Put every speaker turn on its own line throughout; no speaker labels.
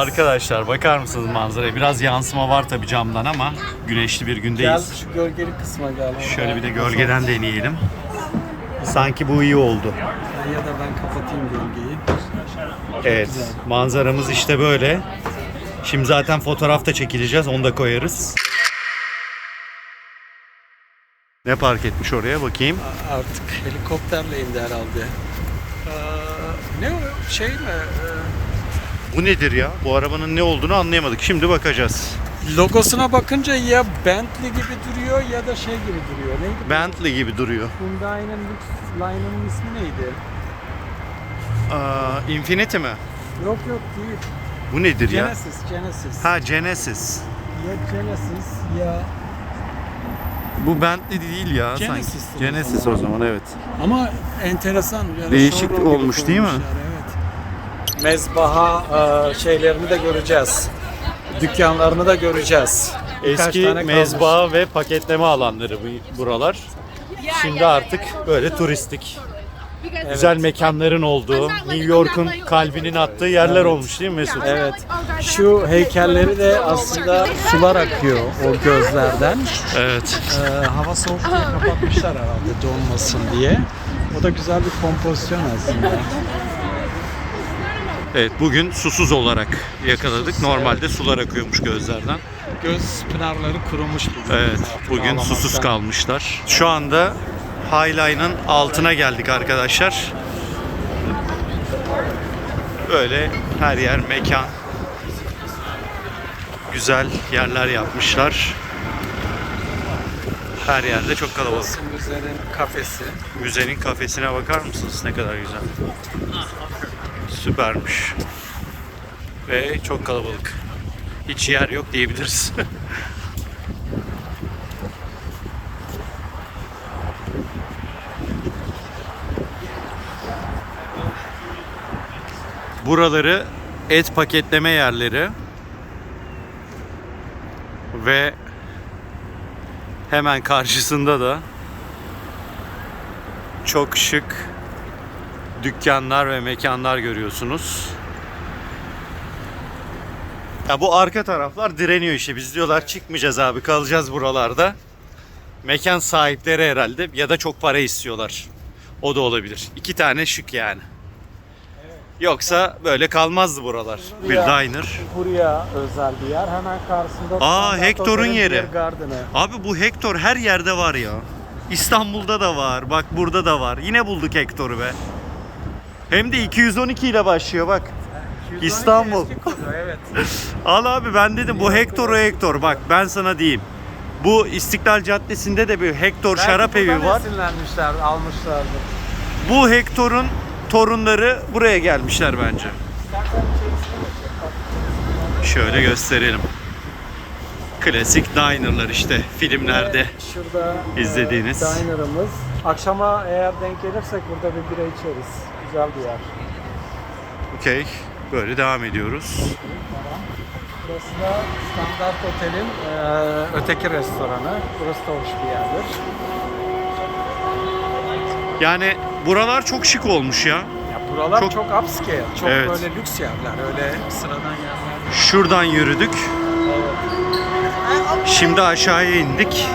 Arkadaşlar bakar mısınız manzaraya? Biraz yansıma var tabi camdan ama güneşli bir
Gel
gündeyiz.
şu gölgeli kısma gel.
Şöyle bir de gölgeden deneyelim. Sanki bu iyi oldu.
Ya da ben kapatayım gölgeyi.
Evet, manzaramız işte böyle. Şimdi zaten fotoğraf da çekileceğiz, onu da koyarız. Ne park etmiş oraya bakayım.
Artık helikopterle indi herhalde. Ee, ne o şey mi? Ee,
Bu nedir ya? Bu arabanın ne olduğunu anlayamadık. Şimdi bakacağız.
logosuna bakınca ya Bentley gibi duruyor ya da şey gibi duruyor. Neydi?
Bentley gibi duruyor.
Hyundai'nin lüks line'ının ismi neydi?
Aa, Infinity mi?
Yok yok değil.
Bu nedir ya?
Genesis, Genesis.
Ha Genesis.
Ya Genesis ya...
Bu Bentley değil ya
Genesis
sanki.
o
Genesis
zaman.
o zaman evet.
Ama enteresan. Yani
Değişik olmuş değil mi?
Evet. Mezbaha e, şeylerini de göreceğiz. Dükkanlarını da göreceğiz. Birkaç
Eski
tane kalmış.
mezba ve paketleme alanları bu buralar. Şimdi artık böyle turistik,
Evet.
güzel mekanların olduğu, New York'un kalbinin attığı yerler olmuş değil mi Mesut?
Evet. Şu heykelleri de aslında sular akıyor o gözlerden.
Evet.
Ee, hava soğuk diye kapatmışlar herhalde donmasın diye. O da güzel bir kompozisyon aslında.
Evet bugün susuz olarak yakaladık. Normalde sular akıyormuş gözlerden.
Göz pınarları kurumuş bugün.
Evet
Artık
bugün
ağlamaktan.
susuz kalmışlar. Şu anda Highline'ın altına geldik arkadaşlar. Böyle her yer mekan. Güzel yerler yapmışlar. Her yerde çok kalabalık.
Müzenin kafesi.
Müzenin kafesine bakar mısınız? Ne kadar güzel. Süpermiş. Ve çok kalabalık. Hiç yer yok diyebiliriz. Buraları et paketleme yerleri ve hemen karşısında da çok şık dükkanlar ve mekanlar görüyorsunuz. Ya bu arka taraflar direniyor işte. Biz diyorlar çıkmayacağız abi kalacağız buralarda. Mekan sahipleri herhalde ya da çok para istiyorlar. O da olabilir. İki tane şık yani. Yoksa böyle kalmazdı buralar. Bir
Ya.
diner.
Buraya özel bir yer. Hemen karşısında
Aa,
Standart
Hector'un
Otel'in
yeri.
Beer Garden'ı.
Abi bu Hector her yerde var ya. İstanbul'da da var. Bak burada da var. Yine bulduk Hector'u be. Hem de 212 ile başlıyor bak.
212
İstanbul.
eski kodu, evet.
Al abi ben dedim bu Hector o Hector. Bak ben sana diyeyim. Bu İstiklal Caddesi'nde de bir Hector şarap
Belki
evi
buradan
var.
esinlenmişler, almışlardı.
Bu Hector'un torunları buraya gelmişler bence. Şöyle gösterelim. Klasik dinerlar işte filmlerde.
Şurada
izlediğiniz.
e, diner'ımız. Akşama eğer denk gelirsek burada bir bira içeriz. Güzel bir yer.
Okey. Böyle devam ediyoruz.
Burası da Standart Otel'in e, öteki restoranı. Burası da hoş bir yerdir.
Yani buralar çok şık olmuş ya.
Ya buralar
Çok-
çok, upscale, çok
Evet.
böyle lüks yerler, öyle sıradan yerler.
Şuradan yürüdük.
Evet.
Şimdi aşağıya indik.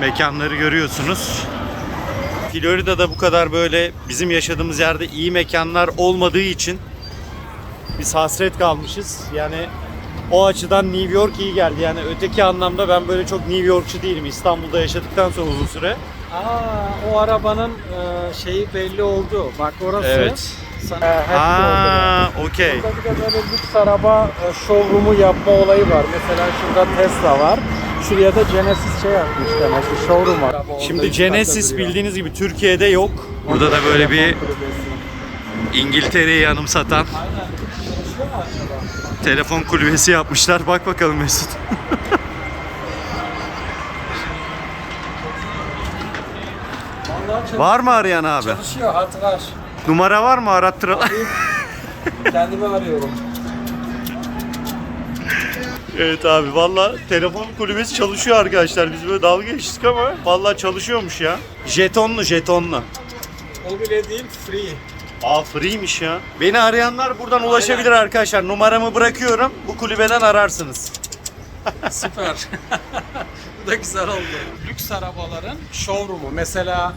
Mekanları görüyorsunuz. Florida'da bu kadar böyle bizim yaşadığımız yerde iyi mekanlar olmadığı için biz hasret kalmışız. Yani o açıdan New York iyi geldi. Yani öteki anlamda ben böyle çok New Yorkçu değilim. İstanbul'da yaşadıktan sonra uzun süre.
Aa, o arabanın e, şeyi belli oldu. Bak orası.
Evet.
Sana.
Aa, okey.
Burada bir de böyle lüks araba e, showroom'u yapma olayı var. Mesela şurada Tesla var. Şuraya da Genesis şey yapmış demek ki showroom var.
Şimdi Genesis bildiğiniz gibi Türkiye'de yok. Burada da böyle bir İngiltere'yi anımsatan telefon kulübesi yapmışlar. Bak bakalım Mesut. Var mı arayan abi?
Çalışıyor hat var.
Numara var mı arattıralım?
Kendimi arıyorum.
Evet abi valla telefon kulübesi çalışıyor arkadaşlar. Biz böyle dalga geçtik ama valla çalışıyormuş ya. Jetonlu jetonlu.
O bile değil free.
Aa free'miş ya. Beni arayanlar buradan ulaşabilir arkadaşlar. Numaramı bırakıyorum. Bu kulübeden ararsınız.
Süper. Bu da güzel oldu. Lüks arabaların showroom'u. Mesela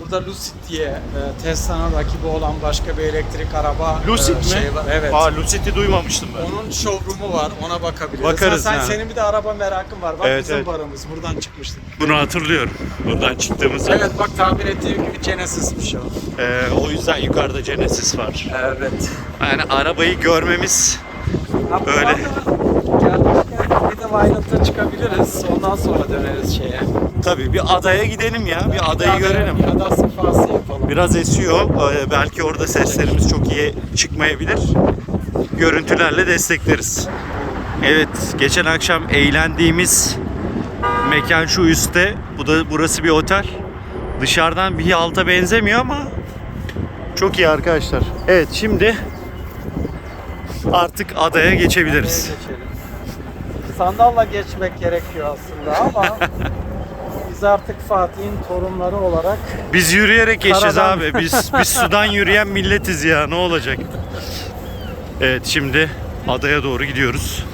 burada Lucid diye e, Tesla'nın rakibi olan başka bir elektrik araba
Lucid
e,
mi?
şey var. Evet.
Aa Lucid'i duymamıştım ben.
Onun showroom'u var. Ona bakabiliriz.
Bakarız
Ha, sen,
ha.
Senin bir de araba merakın var. Bak
Evet,
bizim
evet.
barımız. Buradan çıkmıştık.
Bunu hatırlıyorum. Buradan çıktığımızda.
Evet bak tahmin ettiğim gibi Genesis'miş o.
Ee, o yüzden yukarıda Genesis var.
Evet.
Yani arabayı görmemiz
bu
Öyle.
Gelmişken bir de Violet'a çıkabiliriz. Ondan sonra döneriz şeye.
Tabii bir adaya gidelim ya. Bir adayı görelim.
Bir ada sefası yapalım.
Biraz esiyor. Ee, belki orada seslerimiz çok iyi çıkmayabilir. Görüntülerle destekleriz. Evet, geçen akşam eğlendiğimiz mekan şu üstte. Bu da burası bir otel. Dışarıdan bir alta benzemiyor ama çok iyi arkadaşlar. Evet, şimdi artık adaya geçebiliriz.
Sandalla geçmek gerekiyor aslında ama biz artık Fatih'in torunları olarak
Biz yürüyerek geçeceğiz
Karadan.
abi. Biz biz sudan yürüyen milletiz ya. Ne olacak? Evet şimdi adaya doğru gidiyoruz.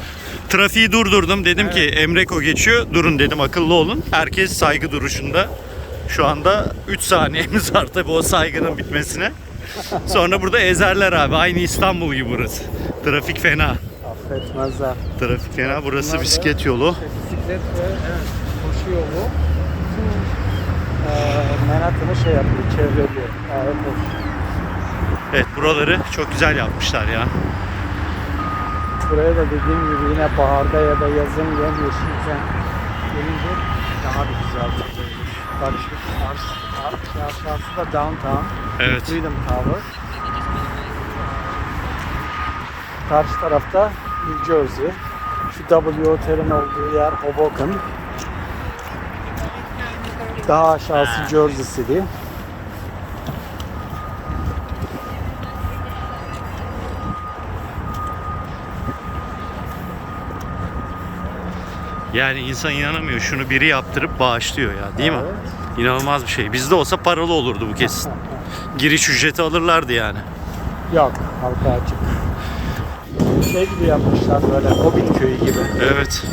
Trafiği durdurdum. Dedim ki Emreko geçiyor. Durun dedim akıllı olun. Herkes saygı duruşunda. Şu anda 3 saniyemiz var tabii o saygının bitmesine. Sonra burada ezerler abi. Aynı İstanbul gibi burası. Trafik fena.
affetmezler.
Trafik fena. Burası bisiklet yolu.
Bisiklet ve evet, koşu yolu eee Manhattan'ı şey yapıyor, çevreliyor. Evet, hoş.
Evet buraları çok güzel yapmışlar ya.
Buraya da dediğim gibi yine baharda ya da yazın yemyeşilken gelince daha bir güzel tutuyor. Bak şu karşı, karşı aşağısı da downtown.
Evet.
Freedom Tower. Karşı tarafta New Jersey. Şu W Otel'in olduğu yer Hoboken. Daha aşağısı Jersey City.
Yani insan inanamıyor. Şunu biri yaptırıp bağışlıyor ya. Değil mi?
Evet.
İnanılmaz bir şey. Bizde olsa paralı olurdu bu kesin. Giriş ücreti alırlardı yani.
Yok, halka açık. Şey gibi yapmışlar böyle Hobbit köyü gibi.
Evet.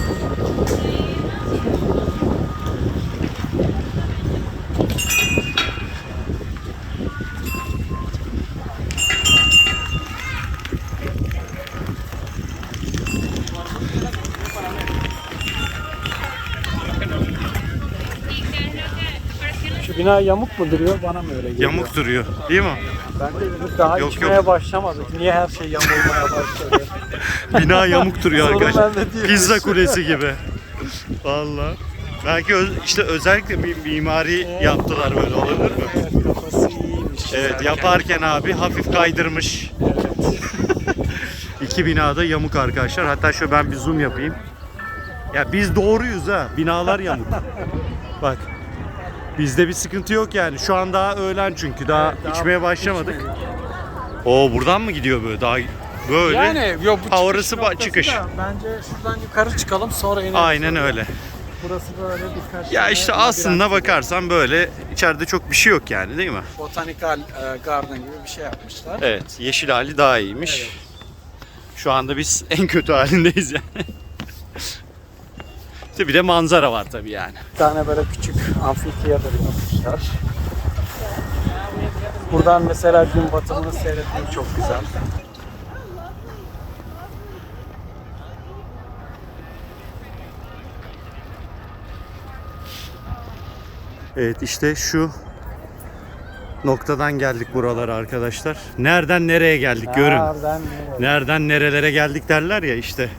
Bina yamuk mu duruyor bana mı öyle geliyor?
Yamuk duruyor. Değil mi?
Ben de dedim, daha
Yok,
içmeye
yok.
başlamadık. Niye her şey yamulmaya başladı?
Bina yamuk duruyor
Sorun
arkadaşlar.
bende değil.
Pizza kulesi gibi. Vallahi. Belki öz- işte özellikle bir mimari yaptılar böyle olabilir mi?
evet, kafası iyiymiş.
Evet yaparken abi hafif kaydırmış.
Evet.
İki binada yamuk arkadaşlar. Hatta şöyle ben bir zoom yapayım. Ya biz doğruyuz ha. Binalar yamuk. Bak. Bizde bir sıkıntı yok yani. Şu an daha öğlen çünkü. Daha,
Daha
içmeye başlamadık. Oo buradan mı gidiyor böyle? Daha böyle.
Yani yok bu
Ha,
çıkış
çıkış.
da Bence şuradan yukarı çıkalım sonra ineriz.
Aynen öyle.
Burası böyle birkaç
Ya işte aslında
gibi.
bakarsan böyle içeride çok bir şey yok yani değil mi?
Botanikal e, garden gibi bir şey yapmışlar.
Evet. Yeşil hali daha iyiymiş.
Evet.
Şu anda biz en kötü halindeyiz yani. Bir de manzara var tabii yani.
Bir tane böyle küçük amfiteyatr yapmışlar. Buradan mesela gün batımını seyretmek çok güzel.
Evet işte şu noktadan geldik buralara arkadaşlar. Nereden nereye geldik görün.
Nereden nereye?
Nereden nerelere geldik derler ya işte.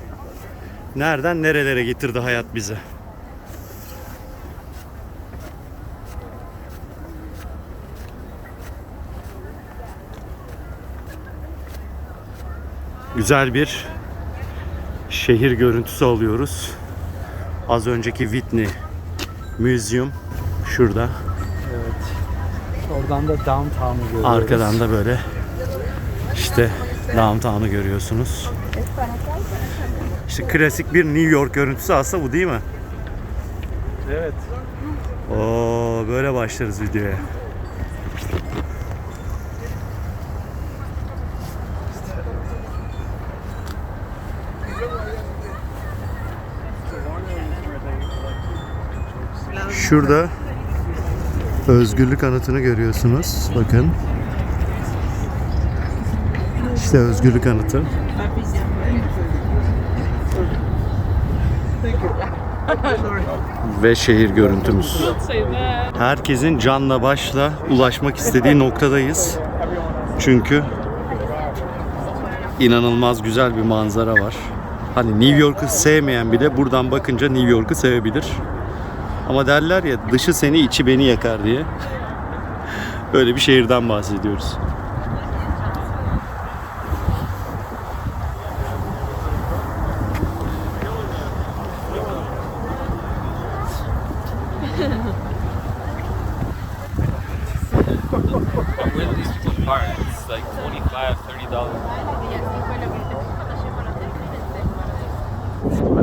Nereden nerelere getirdi hayat bizi. Güzel bir şehir görüntüsü alıyoruz. Az önceki Whitney Museum şurada.
Evet. Oradan da downtown'u görüyoruz.
Arkadan da böyle işte downtown'u görüyorsunuz. İşte klasik bir New York görüntüsü aslında bu değil mi?
Evet.
Oo, böyle başlarız videoya. Şurada özgürlük anıtını görüyorsunuz. Bakın. İşte özgürlük anıtı. Ve şehir görüntümüz. Herkesin canla başla ulaşmak istediği noktadayız. Çünkü inanılmaz güzel bir manzara var. Hani New York'u sevmeyen bile buradan bakınca New York'u sevebilir. Ama derler ya dışı seni içi beni yakar diye. Öyle bir şehirden bahsediyoruz.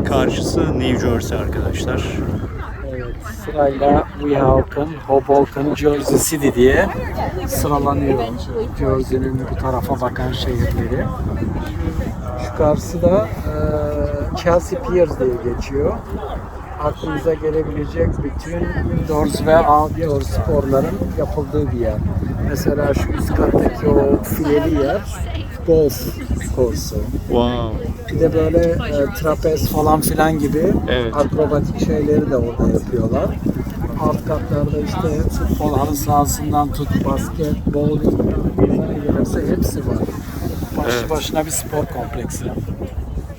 Karşısı New Jersey arkadaşlar.
Evet, sırayla Weehawken, Hoboken, Jersey City diye sıralanıyor. Jersey'nin bu tarafa bakan şehirleri. Şu karşısı da e, Chelsea Piers diye geçiyor. Aklınıza gelebilecek bütün indoors ve outdoor sporların yapıldığı bir yer. Mesela şu üst kattaki o fileli yer golf kursu.
Wow.
Bir de böyle e, trapez falan filan gibi
Evet.
akrobatik şeyleri de orada yapıyorlar. Alt katlarda işte futbol halı sahasından tut, basket, bowling, ne gelirse hepsi var. Başlı
Evet.
başına bir spor kompleksi.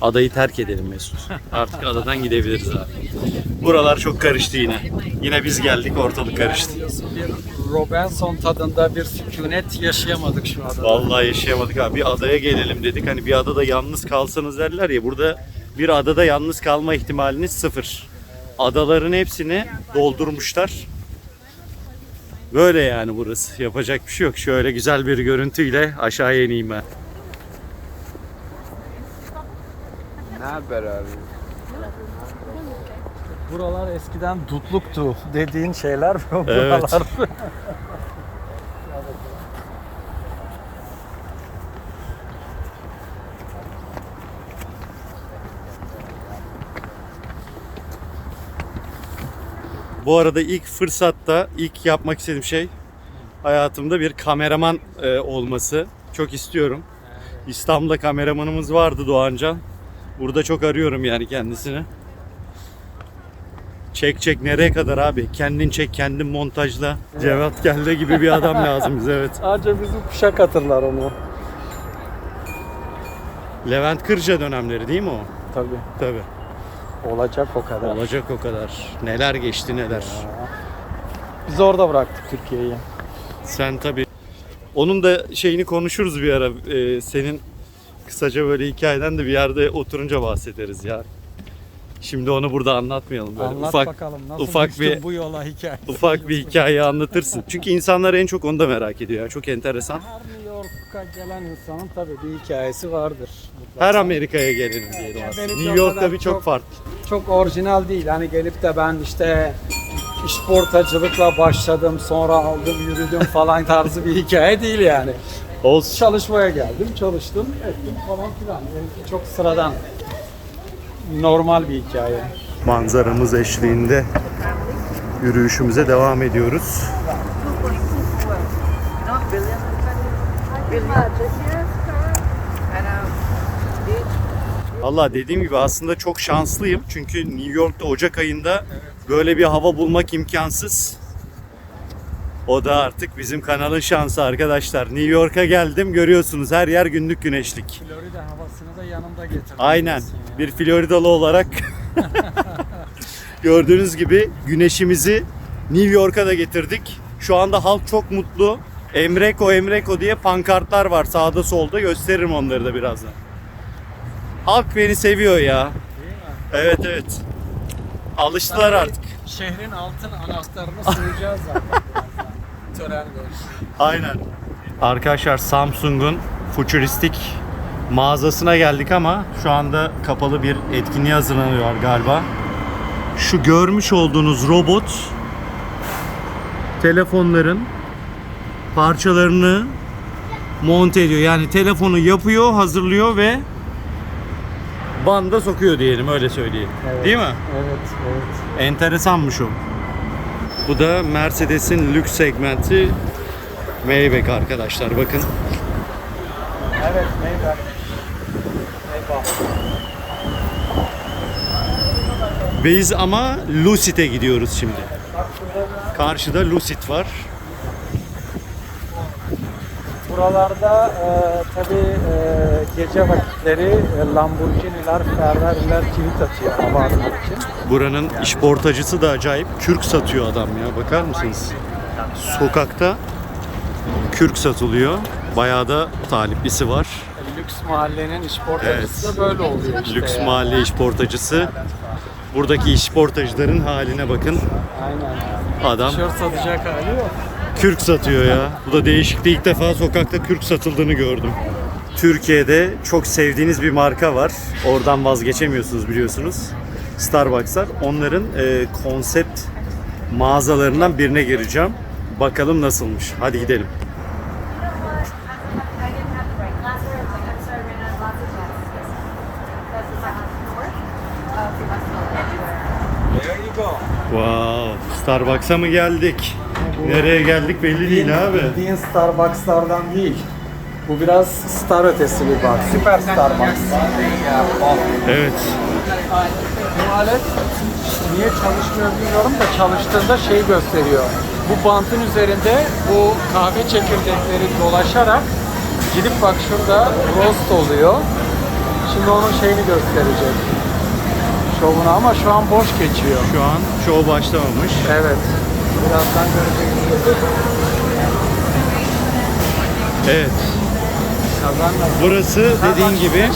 Adayı terk edelim Mesut. Artık adadan gidebiliriz abi. Buralar çok karıştı yine. Yine biz geldik ortalık karıştı.
Bir Robinson tadında bir sükunet yaşayamadık şu anda.
Vallahi yaşayamadık abi. Bir adaya gelelim dedik. Hani bir adada yalnız kalsanız derler ya. Burada bir adada yalnız kalma ihtimaliniz sıfır. Adaların hepsini doldurmuşlar. Böyle yani burası. Yapacak bir şey yok. Şöyle güzel bir görüntüyle aşağıya ineyim ben.
Buralar eskiden dutluktu dediğin şeyler
Evet.
buralar.
Bu arada ilk fırsatta ilk yapmak istediğim şey hayatımda bir kameraman e, olması. Çok istiyorum. İstanbul'da kameramanımız vardı Doğancan. Burada çok arıyorum yani kendisini. Çek çek nereye kadar abi? Kendin çek, kendin montajla. Cevat Kelle gibi bir adam lazım bize evet.
Ancak bizim kuşak hatırlar onu.
Levent Kırca dönemleri değil mi o?
Tabii.
Tabii.
Olacak o kadar.
Olacak o kadar. Neler geçti neler.
Biz orada bıraktık Türkiye'yi.
Sen tabii. Onun da şeyini konuşuruz bir ara. Ee, senin kısaca böyle hikayeden de bir yerde oturunca bahsederiz ya. Şimdi onu burada anlatmayalım böyle.
Anlat
ufak
bakalım nasıl
ufak bir-
bu yola hikaye.
ufak bir hikaye anlatırsın. Çünkü insanlar en çok onu da merak ediyor. ya. Çok enteresan.
Her New York'a gelen insanın tabii bir hikayesi vardır. mutlaka.
Her Amerika'ya gelelim diyelim
Ya
aslında. New York tabii çok
çok-
farklı.
Çok orijinal değil. Hani gelip de ben işte işportacılıkla başladım sonra aldım yürüdüm falan tarzı bir hikaye değil yani.
Olsun.
Çalışmaya geldim, çalıştım, ettim falan filan. Benimki çok sıradan, normal bir hikaye.
Manzaramız eşliğinde yürüyüşümüze devam ediyoruz. Allah dediğim gibi aslında çok şanslıyım. Çünkü New York'ta Ocak ayında böyle bir hava bulmak imkansız. O da artık bizim kanalın şansı arkadaşlar. New York'a geldim görüyorsunuz her yer günlük güneşlik.
Florida havasını da yanımda getirdim.
Aynen.
diyorsun ya.
Bir Floridalı olarak gördüğünüz gibi güneşimizi New York'a da getirdik. Şu anda halk çok mutlu. Emreko Emreko diye pankartlar var sağda solda. Gösteririm onları da birazdan. Halk beni seviyor ya. Evet evet. Alıştılar artık.
Şehrin altın anahtarını sığacağız zaten. Tören ver.
Aynen. Arkadaşlar Samsung'un futuristik mağazasına geldik ama şu anda kapalı bir etkinliğe hazırlanıyor galiba. Şu görmüş olduğunuz robot telefonların parçalarını monte ediyor. Yani telefonu yapıyor, hazırlıyor ve banda sokuyor diyelim öyle söyleyeyim.
Evet.
Değil mi?
Evet, evet.
Enteresanmış o. Bu da Mercedes'in lüks segmenti Maybach arkadaşlar bakın.
Evet, Maybach. Maybach.
Biz ama Lucid'e gidiyoruz şimdi. Karşıda Lucid var.
Buralarda e, tabi gece vakitleri e, Lamborghini'ler, Ferrari'ler cirit atıyor hava atmak için.
Buranın işportacısı da acayip. Kürk satıyor adam ya. Bakar mısınız? Sokakta kürk satılıyor. Bayağı da taliplisi var.
Lüks mahallenin işportacısı
Evet.
da böyle oluyor işte.
Lüks
yani.
mahalle işportacısı. Buradaki işportacıların haline bakın.
Aynen.
Adam
Tişört satacak hali yok.
kürk satıyor ya. Bu da değişikti. İlk defa sokakta kürk satıldığını gördüm. Türkiye'de çok sevdiğiniz bir marka var. Oradan vazgeçemiyorsunuz biliyorsunuz. Starbucks'lar. Onların e, konsept mağazalarından birine gireceğim. Bakalım nasılmış. Hadi gidelim. Wow. Starbucks'a mı geldik? Nereye geldik belli değil abi.
Bildiğin Starbucks'lardan değil. Bu biraz star ötesi bir bar. Süper Starbucks.
Evet.
Bu alet niye çalışmıyor bilmiyorum da çalıştığında şey gösteriyor. Bu bantın üzerinde bu kahve çekirdekleri dolaşarak gidip bak şurada roast oluyor. Şimdi onun şeyini gösterecek. Şovunu ama şu an boş geçiyor.
Şu an show başlamamış.
Evet. Birazdan göreceksiniz.
Evet. Burası dediğin gibi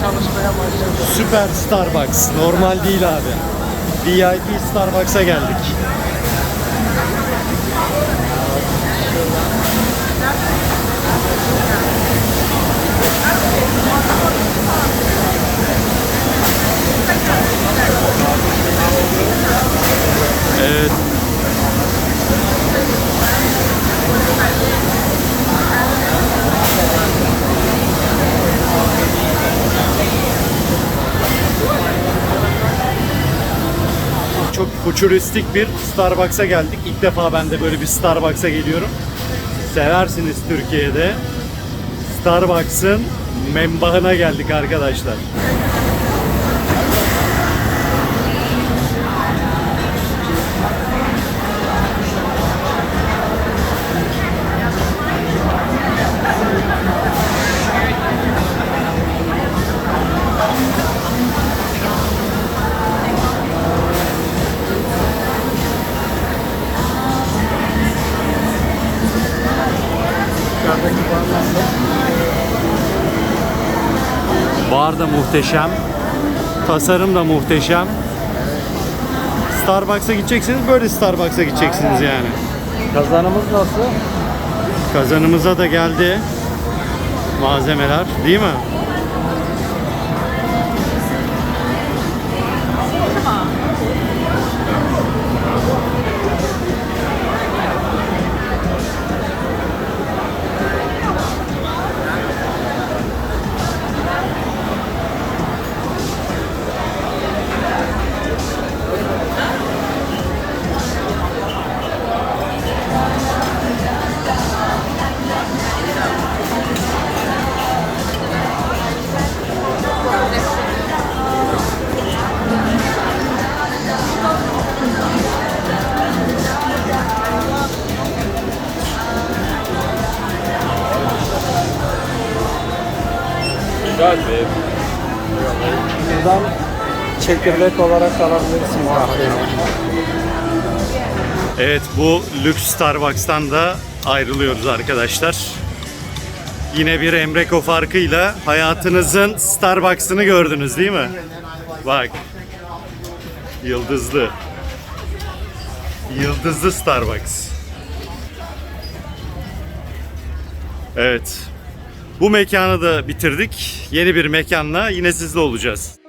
süper Starbucks. Normal değil abi. VIP Starbucks'a geldik. Futuristik bir Starbucks'a geldik. İlk defa ben de böyle bir Starbucks'a geliyorum. Seversiniz Türkiye'de. Starbucks'ın membahına geldik arkadaşlar.
Dışarıdaki bar nasıl?
Bar da muhteşem. Tasarım da muhteşem. Starbucks'a gideceksiniz böyle Starbucks'a gideceksiniz yani.
Kazanımız nasıl?
Kazanımıza da geldi malzemeler değil mi?
Çekirdek olarak alabilirsin kahveyi.
Evet bu lüks Starbucks'tan da ayrılıyoruz arkadaşlar. Yine bir Emreko farkıyla hayatınızın Starbucks'ını gördünüz değil mi? Bak. Yıldızlı. Yıldızlı Starbucks. Evet. Bu mekanı da bitirdik. Yeni bir mekanla yine sizle olacağız.